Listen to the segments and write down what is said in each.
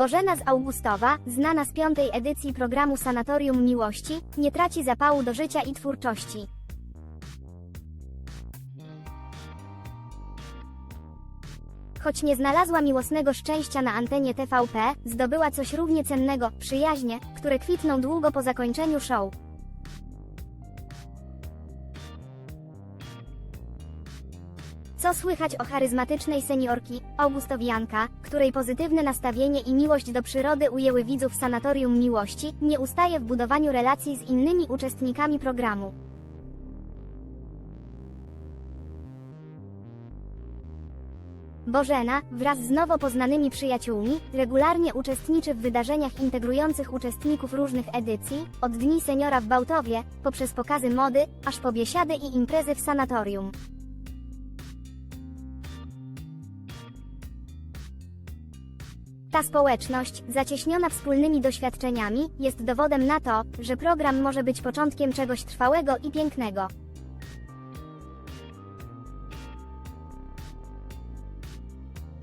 Bożena z Augustowa, znana z piątej edycji programu Sanatorium Miłości, nie traci zapału do życia i twórczości. Choć nie znalazła miłosnego szczęścia na antenie TVP, zdobyła coś równie cennego przyjaźnie, które kwitną długo po zakończeniu show. Co słychać o charyzmatycznej seniorki, Augustowianka, której pozytywne nastawienie i miłość do przyrody ujęły widzów Sanatorium Miłości, nie ustaje w budowaniu relacji z innymi uczestnikami programu. Bożena, wraz z nowo poznanymi przyjaciółmi, regularnie uczestniczy w wydarzeniach integrujących uczestników różnych edycji, od Dni Seniora w Bałtowie, poprzez pokazy mody, aż po biesiady i imprezy w sanatorium. Ta społeczność, zacieśniona wspólnymi doświadczeniami, jest dowodem na to, że program może być początkiem czegoś trwałego i pięknego.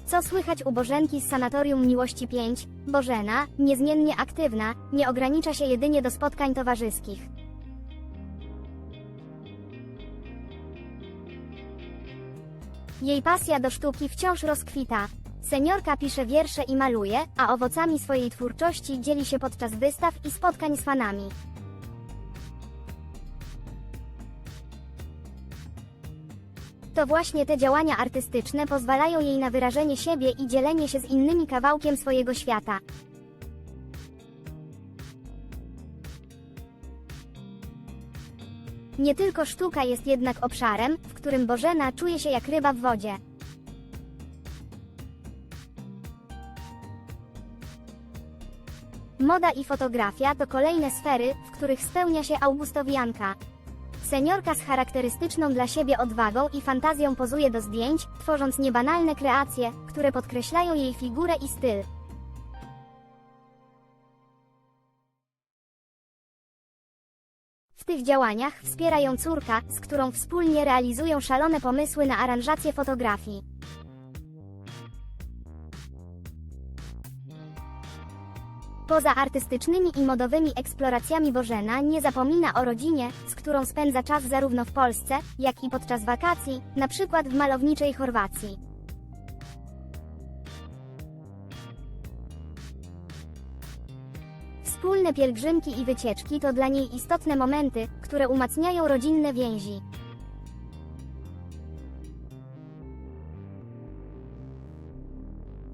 Co słychać u Bożenki z Sanatorium Miłości 5? Bożena, niezmiennie aktywna, nie ogranicza się jedynie do spotkań towarzyskich. Jej pasja do sztuki wciąż rozkwita. Seniorka pisze wiersze i maluje, a owocami swojej twórczości dzieli się podczas wystaw i spotkań z fanami. To właśnie te działania artystyczne pozwalają jej na wyrażenie siebie i dzielenie się z innymi kawałkiem swojego świata. Nie tylko sztuka jest jednak obszarem, w którym Bożena czuje się jak ryba w wodzie. Moda i fotografia to kolejne sfery, w których spełnia się Augustowianka. Seniorka z charakterystyczną dla siebie odwagą i fantazją pozuje do zdjęć, tworząc niebanalne kreacje, które podkreślają jej figurę i styl. W tych działaniach wspiera ją córka, z którą wspólnie realizują szalone pomysły na aranżację fotografii. Poza artystycznymi i modowymi eksploracjami Bożena nie zapomina o rodzinie, z którą spędza czas zarówno w Polsce, jak i podczas wakacji, na przykład w malowniczej Chorwacji. Wspólne pielgrzymki i wycieczki to dla niej istotne momenty, które umacniają rodzinne więzi.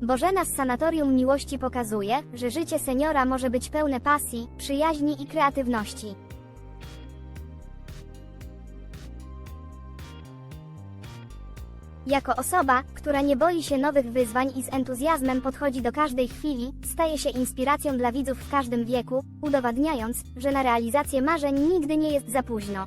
Bożena z Sanatorium Miłości pokazuje, że życie seniora może być pełne pasji, przyjaźni i kreatywności. Jako osoba, która nie boi się nowych wyzwań i z entuzjazmem podchodzi do każdej chwili, staje się inspiracją dla widzów w każdym wieku, udowadniając, że na realizację marzeń nigdy nie jest za późno.